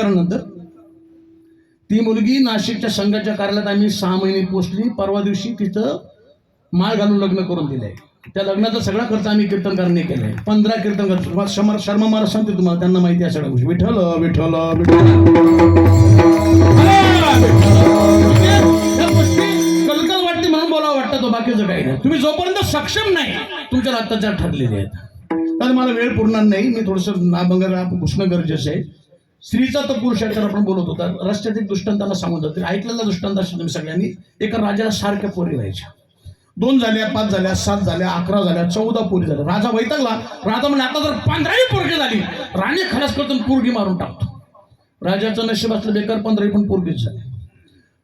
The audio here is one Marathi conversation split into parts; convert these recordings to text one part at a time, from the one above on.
नंतर ती मुलगी नाशिकच्या संघाच्या कार्यालयात आम्ही सहा महिने पोचली. परवा दिवशी तिथं माळ घालून लग्न करून दिलंय. त्या लग्नाचा सगळा खर्च आम्ही कीर्तनकारांनी केलाय. पंधरा कीर्तनकार तुम्हाला शर्मा शर्मा महाराज सांगते तुम्हाला त्यांना माहिती आहे सगळ्या गोष्टी. विठ्ठल विठ्ठल विठ्ठल. कलकल वाटते म्हणून बोलावं वाटतं तो बाकीचं काही नाही. तुम्ही जोपर्यंत सक्षम नाही तुमच्या अत्याचार ठरलेले आहेत. तर मला वेळ पुरणार नाही. मी थोडंसं नाभंग घुसणं गरजेचं आहे. स्त्रीचा तर पुरुषाचा आपण बोलत होता. रस्त्यात एक दृष्टांतांना सांगून जाते ऐकलेला दृष्टांत असेल तुम्ही सगळ्यांनी. एका राजाला सारख्या पोरी व्हायच्या. दोन झाल्या पाच झाल्या सात झाल्या अकरा झाल्या चौदा पोरी झाल्या. राजा वैतागला. राजा म्हणजे आता जर पंधराही पोरगी झाली राणी खरंच करतो पोरगी मारून टाकतो. राजाचं नशीब असलं बेकार पंधराही पण पोरगीच झाली.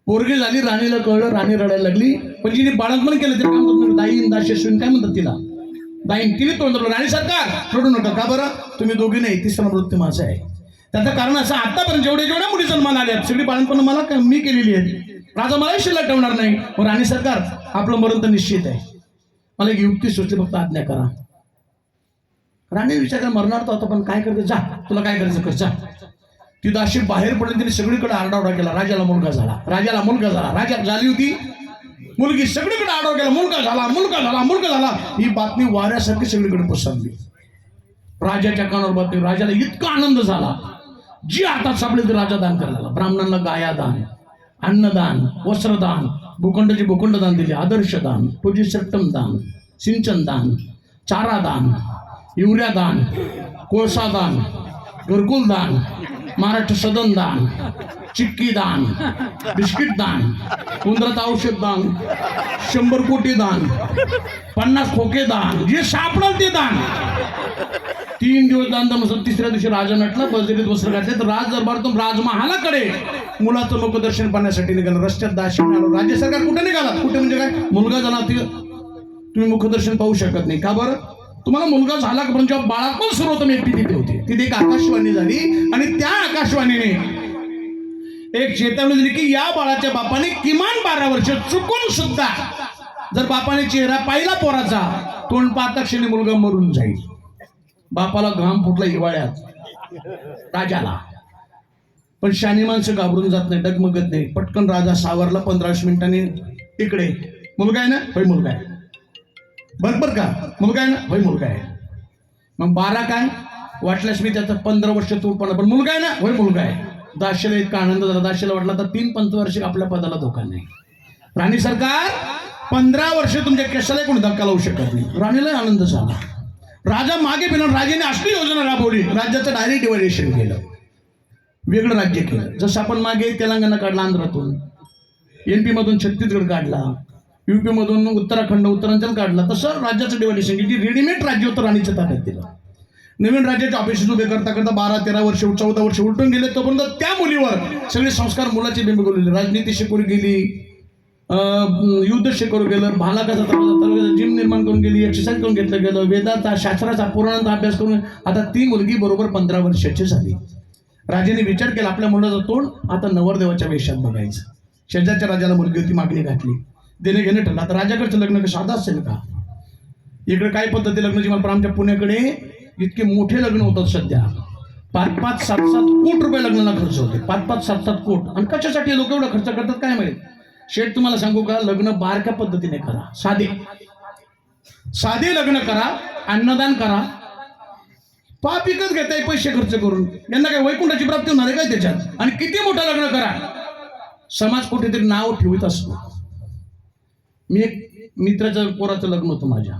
पोरगी झाली राणीला कळलं राणी रडायला लागली. पण जिने बाळांपण केलं ते काम म्हणतात दाईन दाशेश्वीन काय म्हणतात तिला? दाईन तिने तोंड राणी सरकार रडू नका का बरं? तुम्ही दोघी नाही तिसरा मृत्यू माझा आहे. त्याचं कारण असं आतापर्यंत जेवढे जेवढ्या मुली जन्मान आल्या सगळी बाळणपण मला मी केलेली आहे राजा मलाही शिल्लक ठेवणार नाही. मग राणी सरकार आपलं मरण तर निश्चित आहे. मला एक युक्ती सुचली फक्त आज्ञा करा. राणी विचार करा, मरणार तर होता पण काय करते? जा. तुला काय करायचं कर जा. ती दाशी बाहेर पडली तिने सगळीकडे आरडाओरडा केला. राजाला मुलगा झाला. राजाला मुलगा झाला. राजा झाली होती. मुलगी सगळीकडे आरडाओरडा केला. मुलगा झाला मुलगा झाला मुलगा झाला. ही बातमी वाऱ्यासारखी सगळीकडे पसरली. राजाच्या कानावर बातमी. राजाला इतका आनंद झाला. जी हातात सापडली ती राजा दान करायला ब्राह्मणांना गाया दान अन्नदान वस्त्रदान भूखंडाचे भूखंड दान दिले आदर्श दान तुझी सट्टम दान सिंचन दान चारा दान युरिया दान कोळसा दान घरकुल दान महाराष्ट्र सदन दान चिक्की दान बिस्किट दान उंदरात औषध दान शंभर कोटी दान पन्नास खोके दान जे सापडल ते दान. तीन दिवस दान दम तिसऱ्या दिवशी राजा नटला बजरीत वस्त्र घातले. तर राज दरबारातून राजमहालाकडे मुलाचं मुखदर्शन पाहण्यासाठी निघालं. रस्त्यात दाशी आलो. राज्य सरकार कुठे निघाला? कुठे म्हणजे काय? मुलगा झाला तुम्ही मुखदर्शन पाहू शकत नाही. का बरं? तुम्हाला मुलगा झाला का पण जेव्हा बाळापण सर्वोत्तम एकटी तिथे होती. तिथे एक आकाशवाणी झाली आणि त्या आकाशवाणीने एक चेतावणी दिली की या बाळाच्या बापाने किमान बारा वर्ष चुकून सुद्धा जर बापाने चेहरा पाहिला पोराचा तोंड पाहता क्षणी मुलगा मरून जाईल. बापाला घाम फुटला हिवाळ्यात. राजाला. पण शानी माणसं घाबरून जात नाही डगमगत नाही. पटकन राजा सावरला पंधराशे मिनिटांनी इकडे मुलगा आहे ना? होय मुलगा आहे. बरोबर का. मुलगा आहे ना? होय मुलगा आहे. मग बारा काय? वाटल्यास मी त्याचं पंधरा वर्ष तूटपणा पण मुलगा आहे ना? होय मुलगा आहे. दाशेला इतका आनंद झाला. दाशेला वाटला तर तीन पंचवार्षिक आपल्या पदाला धोका नाही. राणी सरकार पंधरा वर्ष तुमच्या केसाला कोणी धक्का लावू शकत नाही. राणीला आनंद झाला. राजा मागे फिरून राजाने असली योजना राबवली. राज्याचं डायरेक्ट डिव्हायडेशन केलं. वेगळं राज्य केलं. जसं आपण मागे तेलंगणा काढला आंध्रातून. एन पी मधून छत्तीसगड काढला. युपी मधून उत्तराखंड उत्तरांचल काढला. तसं राज्याचं डिव्हायडेशन केलं. रेडीमेड राज्य होतं राणीच्या ताब्यात दिलं. नवीन राज्याचे ऑफिसेस उभे करता करता बारा तेरा वर्ष चौदा वर्ष उलटून गेले. तोपर्यंत त्या मुलीवर सगळे संस्कार मुलाचे बिंब गेले राजनीती शिकवली गेली. युद्ध शिकवलं गेलं भालाकाचा जिम निर्माण करून गेली एक्सरसाइज करून घेतलं गेलं वेदाचा शास्त्राचा पुराणाचा अभ्यास करून आता ती मुलगी बरोबर पंधरा वर्षाची झाली. राजाने विचार केला आपल्या मुलाचं तोंड आता नवरदेवाच्या वेशात बघायचं. शेजारच्या राजाला मुलगी होती मागणी घातली. देणे घेणे ठरलं. आता राजाकडचं लग्न साधा असेल का? इकडे काय पद्धती लग्नाची मला आमच्या पुण्याकडे इतके मोठे लग्न होतात सध्या. पाच पाच सात सात कोट रुपये लग्नाला खर्च होते. पाच पाच सात सात कोट. आणि कशासाठी लोक एवढा खर्च करतात काय माहिती? शेठ तुम्हाला सांगू का? लग्न बारक्या पद्धतीने करा. साधे. साधे लग्न करा अन्नदान करा. पाप विकत घेताय पैसे खर्च करून. यांना काय वैकुंठाची प्राप्ती होणार आहे काय त्याच्यात? आणि किती मोठं लग्न करा? समाज कुठेतरी नाव ठेवत असतो. मी एक मित्राचं पोराचं लग्न होतं माझ्या.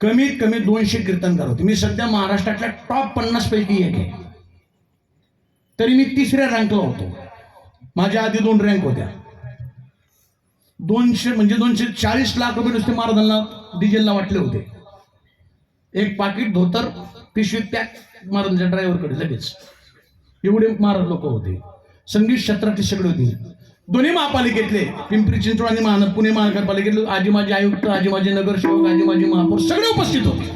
कमीत कमी दोनशे कीर्तनकार होते. मी सध्या महाराष्ट्रातल्या टॉप पन्नास पैकी एक आहे. तरी मी तिसऱ्या रँकला होतो. माझ्या आधी दोन रँक होत्या. दोनशे म्हणजे दोनशे चाळीस लाख रुपये नुसते महाराजांना डिझेलला वाटले होते. एक पाकिट धोतर पिशवीत पॅक महाराजांच्या ड्रायव्हरकडे लगेच. एवढे महाराज लोक होते. संगीत क्षेत्रातले सगळे होती. दोन्ही महापालिकेतले पिंपरी चिंचवड आणि महान पुणे महानगरपालिकेतले आजी माझे आयुक्त आजी माझे नगरसेवक आजी माझे महापौर सगळे उपस्थित होते.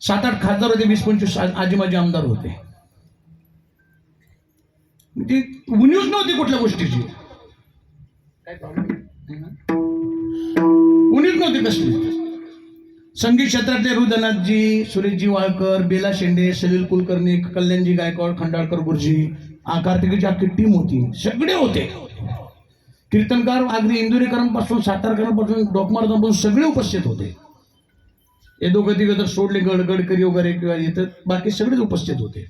सात आठ खासदार होते वीस पंचवीस आजी माझे आमदार होते. म्हणजे ती उणीवच नव्हती कुठल्या गोष्टीची. उणीच नव्हती कसली संगीत क्षेत्रातले रुदनाथजी सुरेशजी वाळकर बेला शेंडे सलील कुलकर्णी कल्याणजी गायकवाड खंडाळकर गुरुजी कार्तिकीची अख्खी टीम होती. सगळे होते. कीर्तनकार अगदी इंदुरीकरांपासून सातारकरांपासून डोकमारपासून सगळे उपस्थित होते. येदो कधी तर सोडले गड गडकरी वगैरे किंवा इथं बाकी सगळेच उपस्थित होते.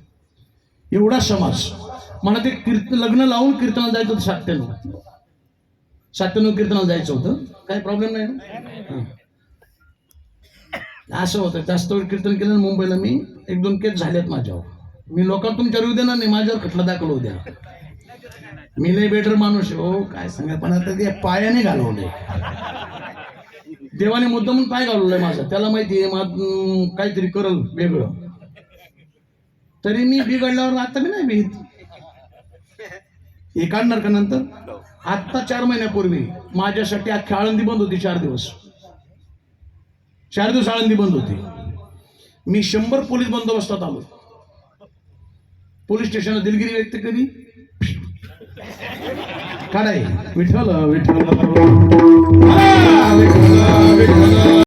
एवढा समाज. मला ते कीर्तन लग्न लावून कीर्तनाला जायचं होतं सात्याण्णव कीर्तनाला जायचं होतं. काही प्रॉब्लेम नाही ना? असं होतं. जास्त वेळ कीर्तन केलं मुंबईला मी एक दोन केस झालेत माझ्यावर. मी लोकांना तुमच्या येऊ देणार नाही. माझ्यावर खटला दाखल होऊ द्या. मी लय बेटर माणूस आहे. हो काय सांगा. पण आता ते पायाने घालवले देवाने मुद्दा म्हणून पाय घालवलाय माझा. त्याला माहिती आहे काहीतरी करल वेगळं. तरी मी बिघडल्यावर आता मी नाही भीत हे काढणार का नंतर? हो. आत्ता चार महिन्यापूर्वी माझ्यासाठी अख्खी आळंदी बंद होती चार दिवस. चार दिवस आळंदी बंद होती. मी शंभर पोलीस बंदोबस्तात आलो. पोलीस स्टेशनला दिलगिरी व्यक्त काय काढाय. विठ्ठल विठ्ठल.